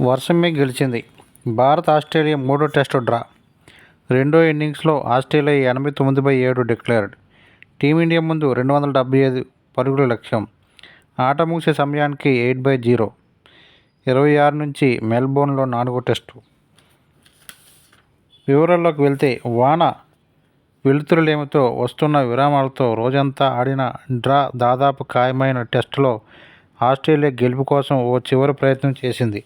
వర్షమే గెలిచింది. భారత్ ఆస్ట్రేలియా మూడో టెస్టు డ్రా. రెండో ఇన్నింగ్స్లో ఆస్ట్రేలియా ఎనభై తొమ్మిది బై ఏడు డిక్లేర్డ్. టీమిండియా ముందు రెండు వందల డెబ్బై ఐదు పరుగుల లక్ష్యం. ఆట ముగిసే సమయానికి ఎయిట్ బై జీరో. ఇరవై ఆరు నుంచి మెల్బోర్న్లో నాలుగో టెస్టు. వివరాల్లోకి వెళ్తే వాన వెలుతురులేమితో వస్తున్న విరామాలతో రోజంతా ఆడిన డ్రా దాదాపు ఖాయమైన టెస్టులో ఆస్ట్రేలియా గెలుపు కోసం ఓ చివరి ప్రయత్నం చేసింది.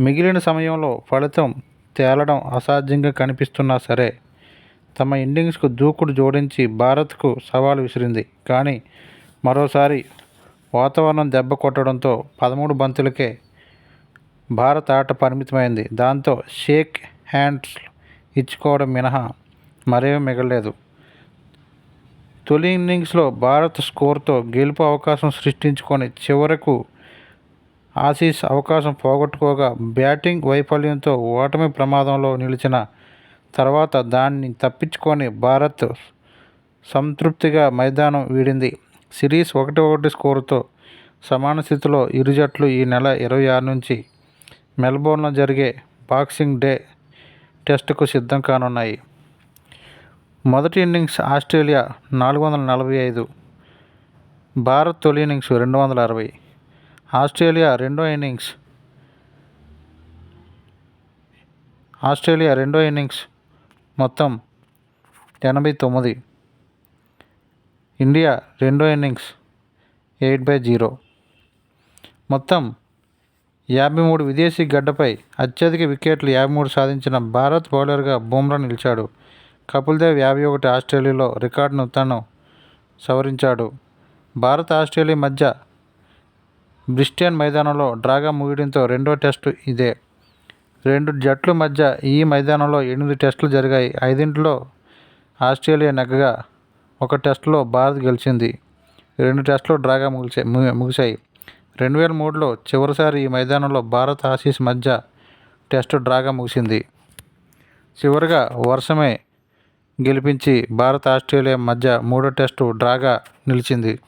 మిగిలిన సమయంలో ఫలితం తేలడం అసాధ్యంగా కనిపిస్తున్నా సరే తమ ఇన్నింగ్స్కు దూకుడు జోడించి భారత్కు సవాలు విసిరింది. కానీ మరోసారి వాతావరణం దెబ్బ కొట్టడంతో పదమూడు బంతులకే భారత ఆట పరిమితమైంది. దాంతో షేక్ హ్యాండ్స్ ఇచ్చుకోవడం మినహా మరేమీ మిగలలేదు. తొలి ఇన్నింగ్స్లో భారత్ స్కోర్తో గెలుపు అవకాశం సృష్టించుకొని చివరకు ఆసీస్ అవకాశం పోగొట్టుకోగా బ్యాటింగ్ వైఫల్యంతో ఓటమి ప్రమాదంలో నిలిచిన తర్వాత దాన్ని తప్పించుకొని భారత్ సంతృప్తిగా మైదానం వీడింది. సిరీస్ ఒకటి ఒకటి స్కోరుతో సమాన స్థితిలో ఇరు జట్లు ఈ నెల ఇరవై ఆరు నుంచి మెల్బోర్న్లో జరిగే బాక్సింగ్ డే టెస్టుకు సిద్ధం కానున్నాయి. మొదటి ఇన్నింగ్స్ ఆస్ట్రేలియా నాలుగు వందల నలభై ఐదు భారత్ తొలి ఇన్నింగ్స్ రెండు వందల అరవై. ఆస్ట్రేలియా రెండో ఇన్నింగ్స్. ఆస్ట్రేలియా రెండో ఇన్నింగ్స్ మొత్తం ఎనభై తొమ్మిది. ఇండియా రెండో ఇన్నింగ్స్ ఎయిట్ బై జీరో. మొత్తం యాభై మూడు విదేశీ గడ్డపై అత్యధిక వికెట్లు యాభై మూడు సాధించిన భారత్ బౌలర్గా బుమ్రా నిలిచాడు. కపిల్ దేవ్ యాభై ఒకటి ఆస్ట్రేలియాలో రికార్డును తను సవరించాడు. భారత్ ఆస్ట్రేలియా మధ్య బ్రిస్టేన్ మైదానంలో డ్రాగా ముగియడంతో రెండో టెస్టు ఇదే. రెండు జట్ల మధ్య ఈ మైదానంలో ఎనిమిది టెస్టులు జరిగాయి. ఐదింటిలో ఆస్ట్రేలియా నెగ్గగా ఒక టెస్టులో భారత్ గెలిచింది. రెండు టెస్టులు డ్రాగా ముగిసే ముగిశాయి. రెండు వేల మూడులో చివరిసారి ఈ మైదానంలో భారత్ ఆసీస్ మధ్య టెస్టు డ్రాగా ముగిసింది. చివరిగా వర్షమే గెలిపించి భారత్ ఆస్ట్రేలియా మధ్య మూడో టెస్టు డ్రాగా నిలిచింది.